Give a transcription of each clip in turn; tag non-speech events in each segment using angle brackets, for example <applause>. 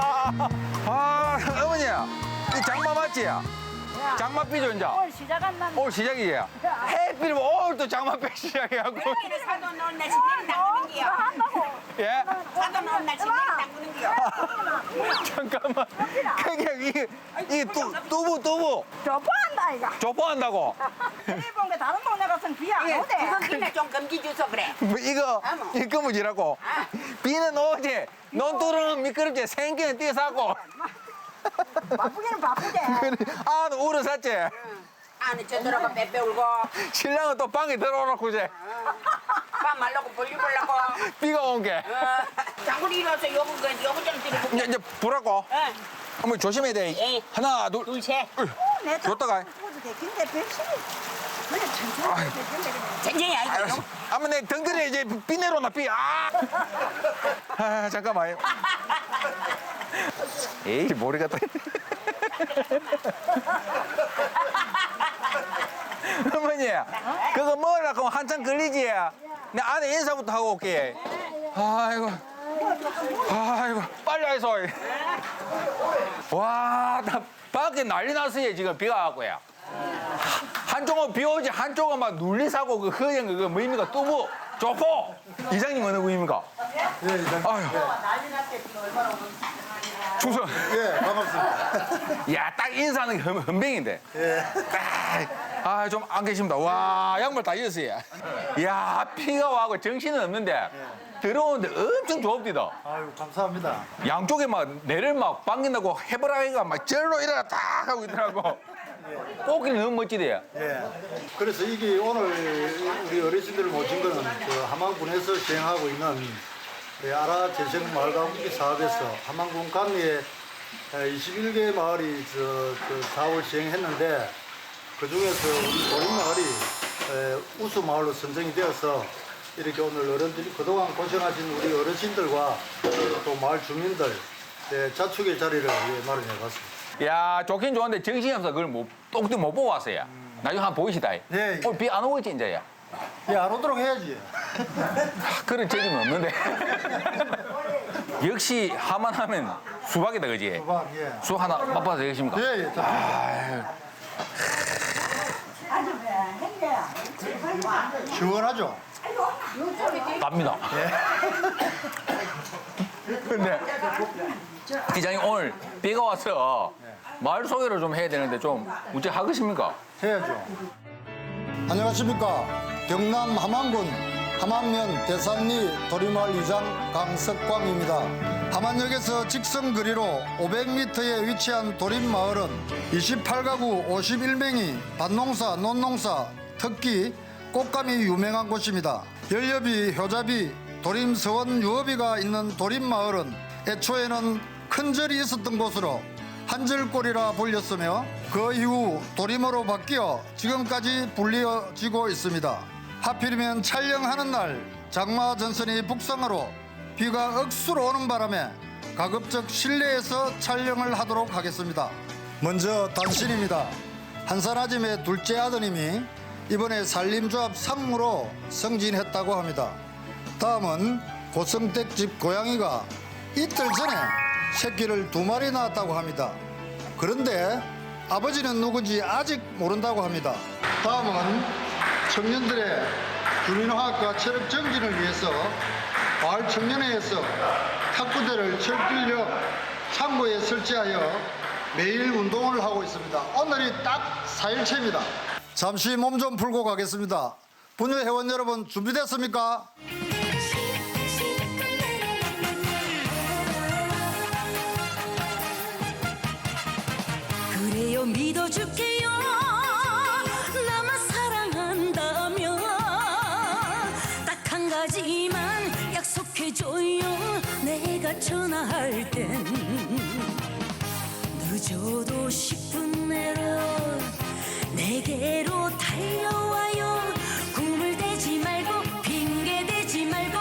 아, 어머니, 이 장마 맞지? 장마 삐죠, 이제? 오늘 시작한다. 오늘 시작이에요. 해필 오늘 또 장마 빼 시작해갖고. 이래 사돈 넣은 날 신내리 담그는 기요. 예? 사돈 넣은 날 신내리 담그는 기요. 잠깐만. 그냥 이, 이 뚜, 뚜부, 뚜부. 저포한다 이거. 조포한다고. 일본 게 다른 동네 가서는 비안 이거 오대. 그거기는 좀 금기 주소 그래. 뭐 이거, 어머. 이 거무지라고. 비는 오지, 논 뚫으면 미끄럽지, 생기는 뛰어사고. 바쁘기는 바쁘대. 그래, 아, 너 울어 샀지? 안에 저들하고 빼빼 울고 신랑은 또 방에 들어오놓고 이제 밥 말라고 벌리 보려고. 비가 온 게. 어, 장구리 일어서 여보 그 여보 좀 드리고. 이제, 이제 불었고. 어, 어머니 조심해야 돼. 예. 하나, 둘, 둘 셋. 내 줬다가. 죽어도 되긴데 별신이. 그냥 천천히 되긴데 그냥. 전쟁이 아니고. 알았어. 아마 내 덩그리 이제 비 내려오나 비. 아. 아 잠깐만요. 에이 모르겠다. 어머니 그거 먹으려고 한참 걸리지. 내 안에 인사부터 하고 올게. 아이고. 아이고 빨리 해서. 와, 나 밖에 난리 났어요 지금 비가 왔고요. 한쪽은 비 오지 한쪽은 막 눌리사고 그 허연 그거 뭐입니까 뚜부 조포 이장님 어느 분입니까? 예, 이장. 아유 충성 예, 반갑습니다. 야딱 인사하는 게 흠- 흠뱅인데 예. 아좀 안 계십니다 와 양말 다 잃었어요 야 비가 와고 정신은 없는데 들어오는데 엄청 좁디다 아유, 감사합니다. 양쪽에 막 내를 막 반긴다고 해바라기가 막 절로 일어나 딱 하고 있더라고 꽃길이 너무 멋지대요 예. 그래서 이게 오늘 우리 어르신들을 모신 거는 그 함안군에서 시행하고 있는 우리 아라 재생 마을 가꾸기 사업에서 함안군 감리에 21개 마을이 저, 그 사업을 시행했는데 그 중에서 우리 도림 마을이 에, 우수 마을로 선정이 되어서 이렇게 오늘 어른들이 그동안 고생하신 우리 어르신들과 또 마을 주민들 예, 자축의 자리를 예, 마련해 봤습니다. 야 좋긴 좋은데 정신이 없어 그걸 못 똑띠 못 보고 왔어요 나중에 한번 보이시다 네, 예. 오늘 비안 오겠지 이제야 예, 안 오도록 해야지. 그런 책임은 없는데 역시 하만 하면 수박이다 그지 수박, 예. 수박 하나 맛봐도 되겠습니까 예, 예. 자. 시원하죠? 답니다 근데 기장님 오늘 비가 와서 마을 소개를 좀 해야 되는데 좀 어째 하겠습니까 해야죠. 안녕하십니까. 경남 함안군 함안면 대산리 도리마을 이장 강석광입니다. 함안역에서 직선 거리로 500m에 위치한 도림마을은 28가구 51명이 밭농사, 논농사, 특히 꽃감이 유명한 곳입니다. 열렵이, 효자비, 도림 서원 유업이가 있는 도림마을은 애초에는 큰 절이 있었던 곳으로 한절골이라 불렸으며 그 이후 도림으로 바뀌어 지금까지 불리어지고 있습니다. 하필이면 촬영하는 날 장마 전선이 북상으로 비가 억수로 오는 바람에 가급적 실내에서 촬영을 하도록 하겠습니다. 먼저 단신입니다. 한산아짐의 둘째 아드님이 이번에 산림조합 상무로 승진했다고 합니다. 다음은 고성댁 집 고양이가 이틀 전에 새끼를 두 마리 낳았다고 합니다. 그런데 아버지는 누군지 아직 모른다고 합니다. 다음은 청년들의 주민화학과 체력 정진을 위해서 마을 청년회에서 탁구대를 철길역 창고에 설치하여 매일 운동을 하고 있습니다. 오늘이 딱 4일째입니다. 잠시 몸 좀 풀고 가겠습니다. 분유 회원 여러분 준비됐습니까? 믿어줄게요. 나만 사랑한다면 딱 한 가지만 약속해줘요. 내가 전화할 땐 늦어도 10분 내로 내게로 달려와요. 꿈을 대지 말고 핑계 대지 말고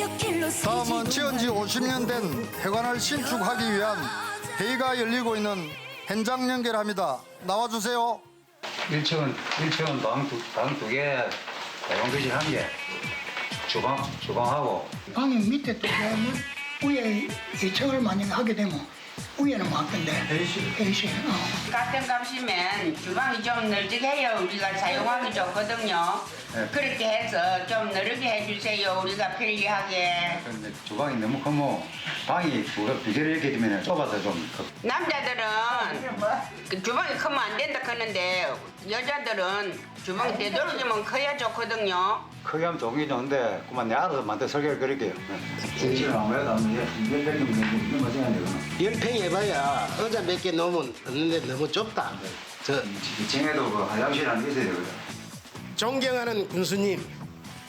옆길로 다음은 지은 지 50년 된 회관을 신축하기 위한 회의가 열리고 있는 현장 연결합니다. 나와주세요. 1층은 1층은 방두방두 개, 대방교실 한 개, 주방 주방하고 방이 밑에 또 되면 위에 2층을 만약에 하게 되면 후에는 뭐 건데 대신 어. 같은 값이면 주방이 좀 널찍해요. 우리가 사용하기 좋거든요. 네. 그렇게 해서 좀 느리게 해주세요. 우리가 편리하게. 근데 주방이 너무 크면 방이 뭐가 비결을 이렇게 되면 좁아서 좀 그- 남자들은 그 주방이 크면 안 된다 그러는데 여자들은 주방이 되도록이면 커야 좋거든요. 크게 하면 좋긴 좋은데 그만 내 알아서 만들 설계를 그릴게요. 지금 아무래도 안 돼. 이걸 땡기면 너무 맞아야 되거든. 연평 해봐야 의자 몇 개 놓으면 없는데 너무 좁다. 저 2층에도 그 화장실 있어야 되거든. 존경하는 군수님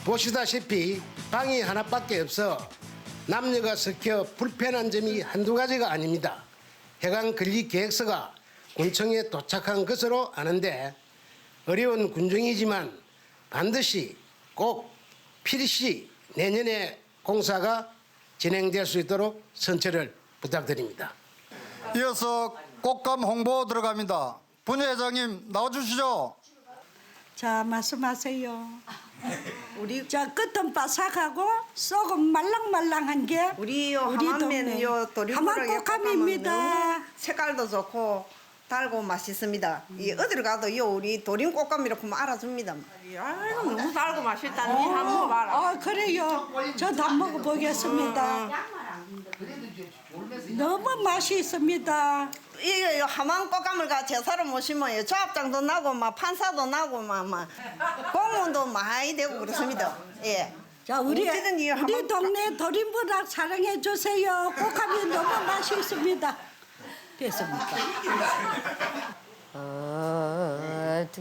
보시다시피 방이 하나밖에 없어 남녀가 섞여 불편한 점이 한두 가지가 아닙니다. 해강 건립 계획서가 군청에 도착한 것으로 아는데 어려운 군정이지만 반드시 꼭 필시 내년에 공사가 진행될 수 있도록 선처를 부탁드립니다. 이어서 꽃감 홍보 들어갑니다. 분회장님 나와주시죠. 자 말씀하세요. <laughs> 우리 저 끝은 바삭하고 속은 말랑말랑한 게 우리 요 우리 하만면 동네 요 도리묵으로 하만꽃감입니다. 색깔도 좋고 달고 맛있습니다. 이 어디를 가도 요 우리 도림 꽃감 이렇게 알아줍니다. 아이고 너무 달고 맛있다 니 한번 봐라. 아 그래요. 저도 한번 먹어 보겠습니다. 너무 맛이 있습니다. 이 하만 꽃감을 가 제사로 모시면 요 조합장도 나고 막 판사도 나고 막, 막 공무원도 많이 되고 그렇습니다. 예. 자 우리 이 우리 하만 동네 도림부락 사랑해 주세요. 꽃감이 너무 맛이 있습니다. 됐습니까? 어둠에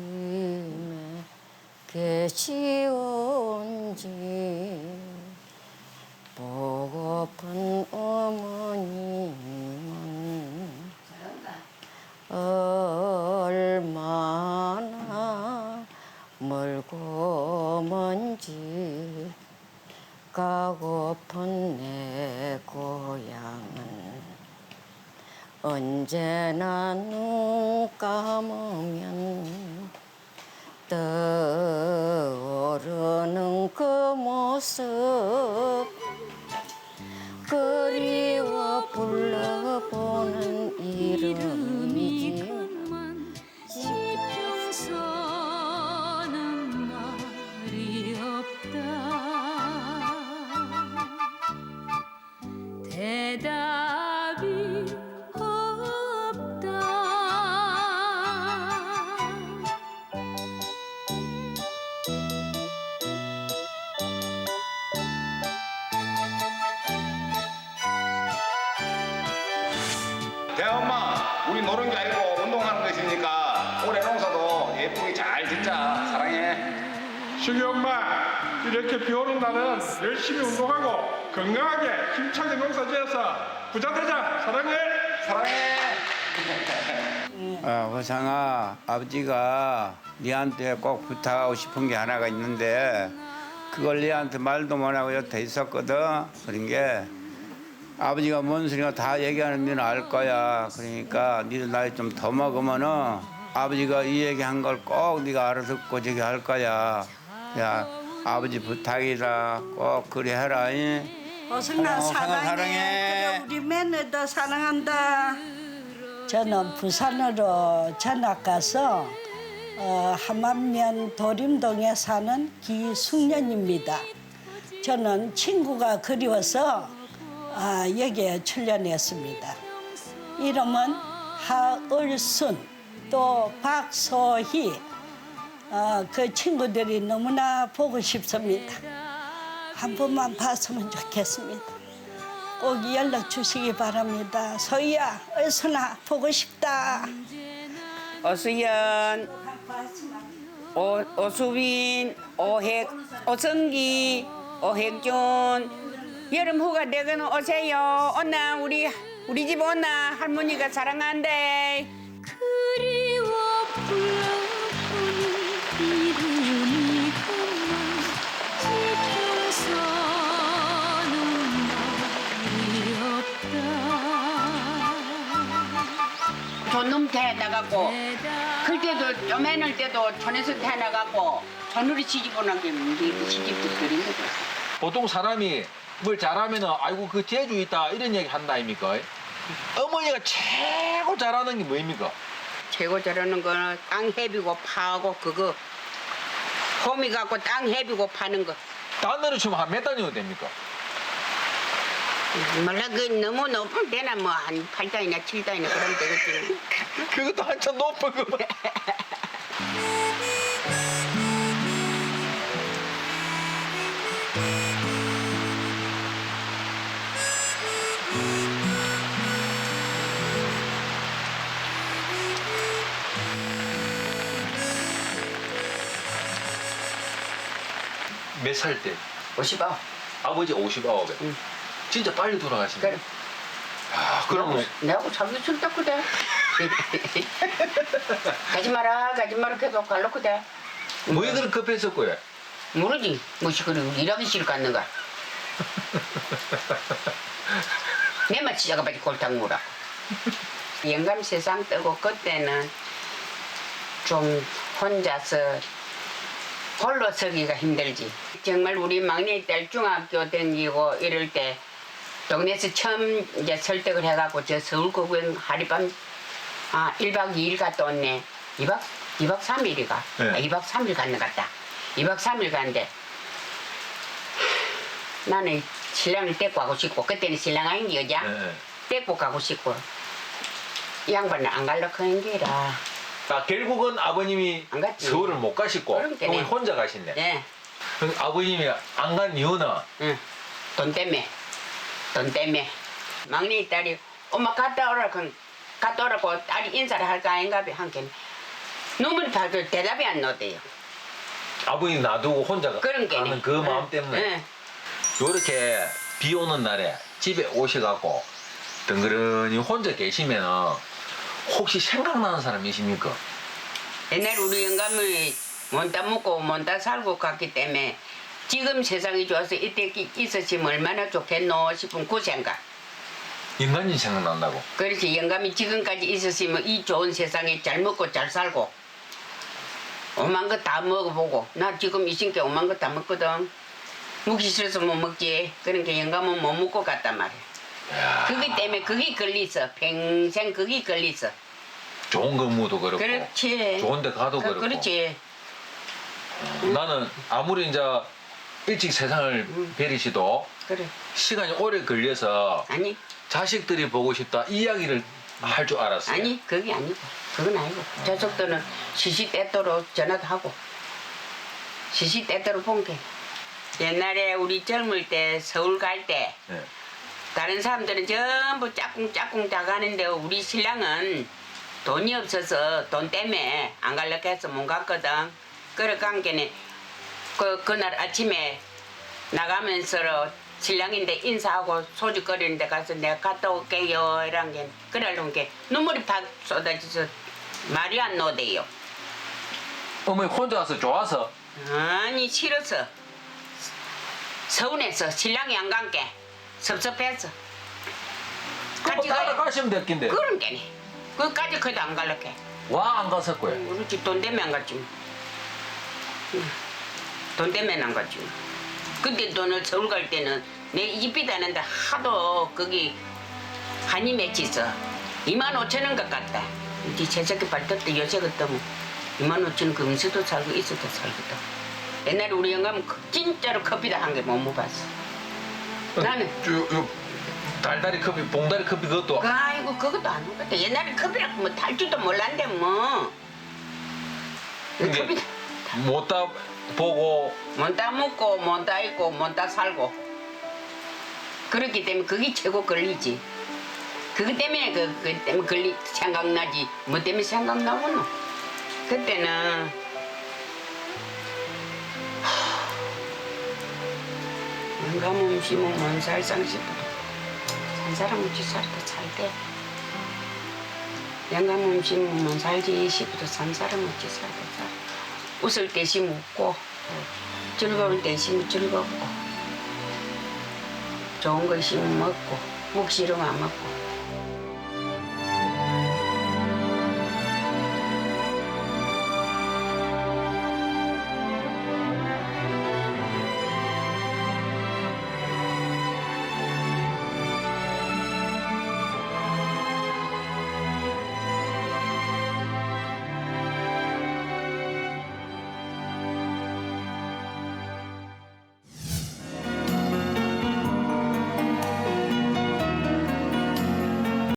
계시온지 보고픈 어머님은 얼마나 멀고 먼지 가고픈 내 고향은 언제나 눈 감으면 떠오르는 그 모습 노는 게 아니고 운동하는 것이니까 올해 농사도 예쁘게 잘 짓자. 사랑해. 수기 엄마 이렇게 비 오는 날은 열심히 운동하고 건강하게 힘차게 농사 지어서 부자 되자. 사랑해. 사랑해. 아, 호상아, 아버지가 니한테 꼭 부탁하고 싶은 게 하나가 있는데 그걸 니한테 말도 못하고 여태 있었거든. 그런 게 아버지가 뭔 소리가 다 얘기하는 니는 알 거야. 그러니까 니도 나이 좀 더 먹으면은 아버지가 이 얘기한 걸 꼭 네가 알아듣고 저기 할 거야. 야, 아버지 부탁이다. 꼭 그래 해라. 어성아, 사랑해. 사랑해. 그래, 우리 며느리도 사랑한다. 저는 부산으로 전학 가서 어, 함안면 도림동에 사는 기숙년입니다. 저는 친구가 그리워서 아, 여기에 출연했습니다. 이름은 하을순 또 박소희 어, 그 친구들이 너무나 보고 싶습니다. 한 번만 봤으면 좋겠습니다. 꼭 연락 주시기 바랍니다. 소희야, 어서나 보고 싶다. 어수연, 오, 오수빈, 오핵, 오성기, 오핵준. 여름 휴가 되거는 오세요. 온나 우리 우리 집 온나 할머니가 사랑한대. 그리워 불러보는 이름이 그만 지평선은 말이 없다 존놈 태 나가고 클 때도 쪼매낼 때도 촌에서 태 나가고 전우리 시집오는 게 우리 시집도 그린 거죠. 보통 사람이 뭘 잘하면은 아이고 그 재주 있다 이런 얘기 한다 아닙니까? 어머니가 최고 잘하는 게 뭐입니까? 최고 저러는 거는 땅 헤비고 파고 그거 호미 갖고 땅 헤비고 파는 거. 단으로 치면 한 몇 단이나 됩니까? 몰라 그 너무 높으면 되나 뭐한 8단이나 7단이나 그러면 되겠지. 그것도 한참 높은 거. <laughs> 몇 살 때? 50아. 아버지 59에. 응. 진짜 빨리 돌아가시네. 그래. 아, 그러면 내하고 자기 술 닦거든. 가지 마라 가지 마라 계속 갈라거든. 왜 그렇게 급했었고요? 모르지. 뭐시 그래 일하기 싫어 갔는가. 내만 지자가밖에 골탕 물어. 영감 세상 뜨고 그때는 좀 혼자서 홀로 서기가 힘들지. 정말 우리 막내 딸 중학교 다니고 이럴 때 동네에서 처음 이제 설득을 해갖고 저 서울고변 하룻밤 아 1박 2일 갔다 왔네. 2박 2박 3일이가. 네. 아, 2박 3일 갔는 같다. 2박 3일 갔는데 나는 신랑을 데리고 가고 싶고 그때는 신랑 아닌 게 여자 네. 데리고 가고 싶고 이 양반은 안 갈라 하는 게라 아, 결국은 아버님이 안 갔지. 서울을 못 가시고 네. 혼자 가신대. 예, 그럼 아버님이 안 간 이유는 응. 돈 때문에 돈 때문에 막내 딸이 엄마 갔다 오라 그 갔다 오라고 딸이 인사를 할까 아닌가 봐 한게 눈물이 봐도 대답이 안 나대요 아버님 놔두고 혼자 가- 그런 게네 가는 그 마음 때문에 예. 이렇게 비 오는 날에 집에 오셔갖고 덩그러니 혼자 계시면 혹시 생각나는 사람이십니까? 옛날 우리 영감이 못다 먹고 못다 살고 갔기 때문에 지금 세상이 좋아서 이때 끼- 있었으면 얼마나 좋겠노 싶은 그 생각. 인간이 생각난다고. 그렇지 영감이 지금까지 있었으면 이 좋은 세상에 잘 먹고 잘 살고 오만 거 다 먹어보고 나 지금 이신께 오만 거 다 먹거든. 먹기 싫어서 못 먹지. 그러니까 영감은 못 먹고 갔단 말이야. 그기 때문에 그게 걸리서 평생 그게 걸리서. 좋은 근무도 그렇고 그렇지. 좋은 데 가도 그, 그렇고 그렇지. 나는 아무리 이제 일찍 세상을 베리시도 그래. 시간이 오래 걸려서 아니 자식들이 보고 싶다 이야기를 할 줄 알았어요. 아니 그게 아니고 그건 아니고 저속도는 시시때때로 전화도 하고 시시때때로 본게 옛날에 우리 젊을 때 서울 갈때 네. 다른 사람들은 전부 짝꿍짝꿍 다 가는데 우리 신랑은 돈이 없어서 돈 때문에 안 갈려고 해서 못 갔거든. 그래 간게는 그, 그날 아침에 나가면서 신랑인데 인사하고 소주거리는데 가서 내가 갔다 올게요. 이런 게 그러는 게 눈물이 팍 쏟아져서 말이 안 나오대요. 어머니 혼자 와서 좋아서? 아니 싫어서. 서운해서. 신랑이 안 간게 섭섭해서 가요. 따라가시면 됐긴데. 그런 게네 그까지 그도 안 갈라게 와안 갔었고요. 그렇지 돈 때문에 안 갔지 응. 돈 때문에 안 갔지 그때 돈을 서울 갈 때는 내 입이 다는데 하도 거기 한이 맺혀서 2만 5천 원 가깝다. 이제 세석이 발톱도 요새 그때면 2만 5천 원 금수도 살고 있어도 살거든 옛날에 우리 영감은 그- 진짜로 커피도 한 개 못 먹었어 나는 요, 요 달다리 커피, 봉다리 커피 그것도 아이고 그것도 안 먹었다. 옛날에 커피라고 뭐탈 줄도 몰랐는데 뭐. 근데 커피 못 다 보고 못다 먹고 못다 입고 못다 살고. 그렇기 때문에 그게 최고 걸리지. 그것 때문에 그, 그 때문에 걸리 생각나지. 뭐 때문에 생각나구나 그때는 영감 음식은 뭔 살상 싶어도 산 사람 없이 살다 살대. 영감 음식은 뭔 살지 싶어도 산 사람 없이 살다 살. 웃을 때 있으면 웃고 즐거울 때 있으면 즐겁고 좋은 거 있으면 먹고 먹기 싫으면 안 먹고